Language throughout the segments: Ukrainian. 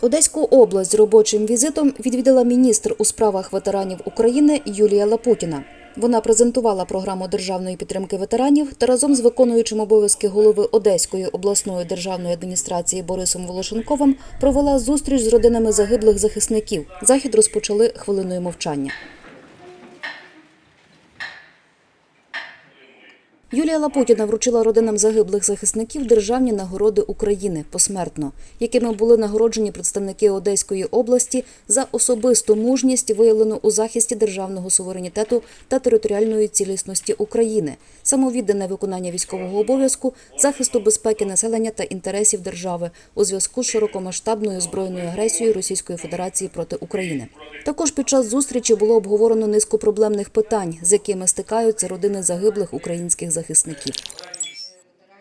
Одеську область з робочим візитом відвідала міністр у справах ветеранів України Юлія Лапутіна. Вона презентувала програму державної підтримки ветеранів та разом з виконуючим обов'язки голови Одеської обласної державної адміністрації Борисом Волошенковим провела зустріч з родинами загиблих захисників. Захід розпочали хвилиною мовчання. Юлія Лапутіна вручила родинам загиблих захисників державні нагороди України посмертно, якими були нагороджені представники Одеської області за особисту мужність, виявлену у захисті державного суверенітету та територіальної цілісності України, самовіддане виконання військового обов'язку, захисту безпеки населення та інтересів держави у зв'язку з широкомасштабною збройною агресією Російської Федерації проти України. Також під час зустрічі було обговорено низку проблемних питань, з якими стикаються родини загиблих українських захисників.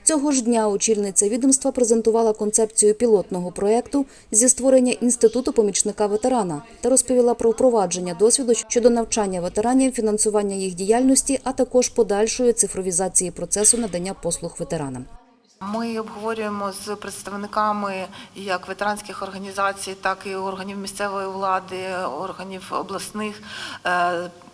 Цього ж дня очільниця відомства презентувала концепцію пілотного проєкту зі створення інституту помічника ветерана та розповіла про впровадження досвіду щодо навчання ветеранів, фінансування їх діяльності, а також подальшої цифровізації процесу надання послуг ветеранам. Ми обговорюємо з представниками як ветеранських організацій, так і органів місцевої влади, органів обласних.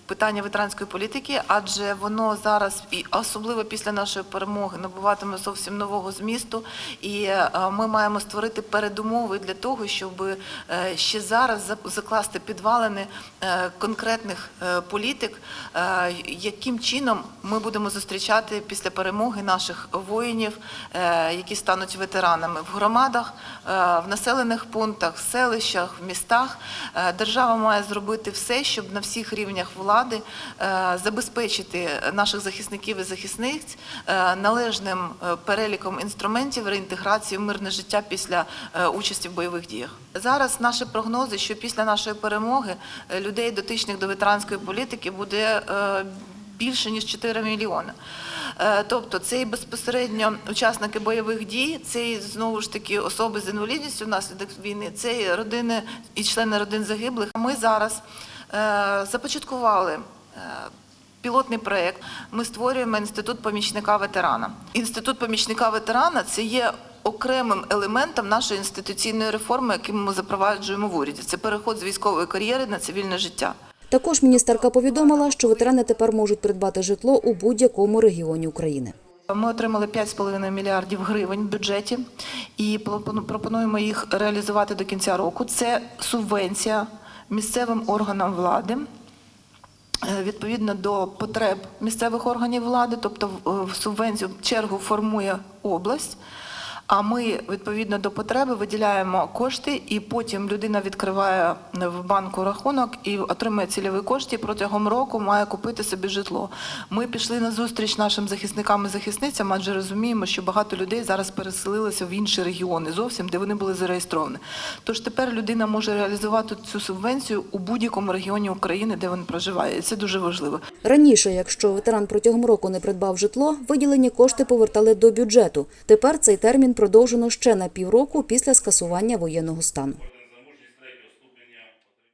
Питання ветеранської політики, адже воно зараз і особливо після нашої перемоги набуватиме зовсім нового змісту, і е, ми маємо створити передумови для того, щоб е, ще зараз закласти підвалини е, конкретних політик, яким чином ми будемо зустрічати після перемоги наших воїнів, які стануть ветеранами в громадах, в населених пунктах, в селищах, в містах. Держава має зробити все, щоб на всіх рівнях влади е, забезпечити наших захисників і захисниць е, належним е, переліком інструментів реінтеграції в мирне життя після участі в бойових діях. Зараз наші прогнози, що після нашої перемоги людей, дотичних до ветеранської політики, буде більше ніж 4 мільйони. Тобто це і безпосередньо учасники бойових дій, це і знову ж таки особи з інвалідністю внаслідок війни, це і родини і члени родин загиблих. Ми зараз започаткували. е, Пілотний проєкт. Ми створюємо інститут помічника ветерана. Інститут помічника ветерана це є окремим елементом нашої інституційної реформи, яку ми запроваджуємо в уряді. Це переход з військової кар'єри на цивільне життя. Також міністерка повідомила, що ветерани тепер можуть придбати житло у будь-якому регіоні України. Ми отримали 5,5 мільярдів гривень в бюджеті і пропону- пропонуємо їх реалізувати до кінця року. Це субвенція місцевим органам влади. е, Відповідно до потреб місцевих органів влади, тобто в- в субвенцію чергу формує область. А ми відповідно до потреби виділяємо кошти, і потім людина відкриває в банку рахунок і отримує цільові кошти. і Протягом року має купити собі житло. Ми пішли на зустріч нашим захисникам і захисницям, адже розуміємо, що багато людей зараз переселилися в інші регіони зовсім, де вони були зареєстровані. Тож тепер людина може реалізувати цю субвенцію у будь-якому регіоні України, де він проживає. І це дуже важливо. Раніше, якщо ветеран протягом року не придбав житло, виділені кошти повертали до бюджету. Тепер цей термін продовжено ще на півроку після скасування воєнного стану.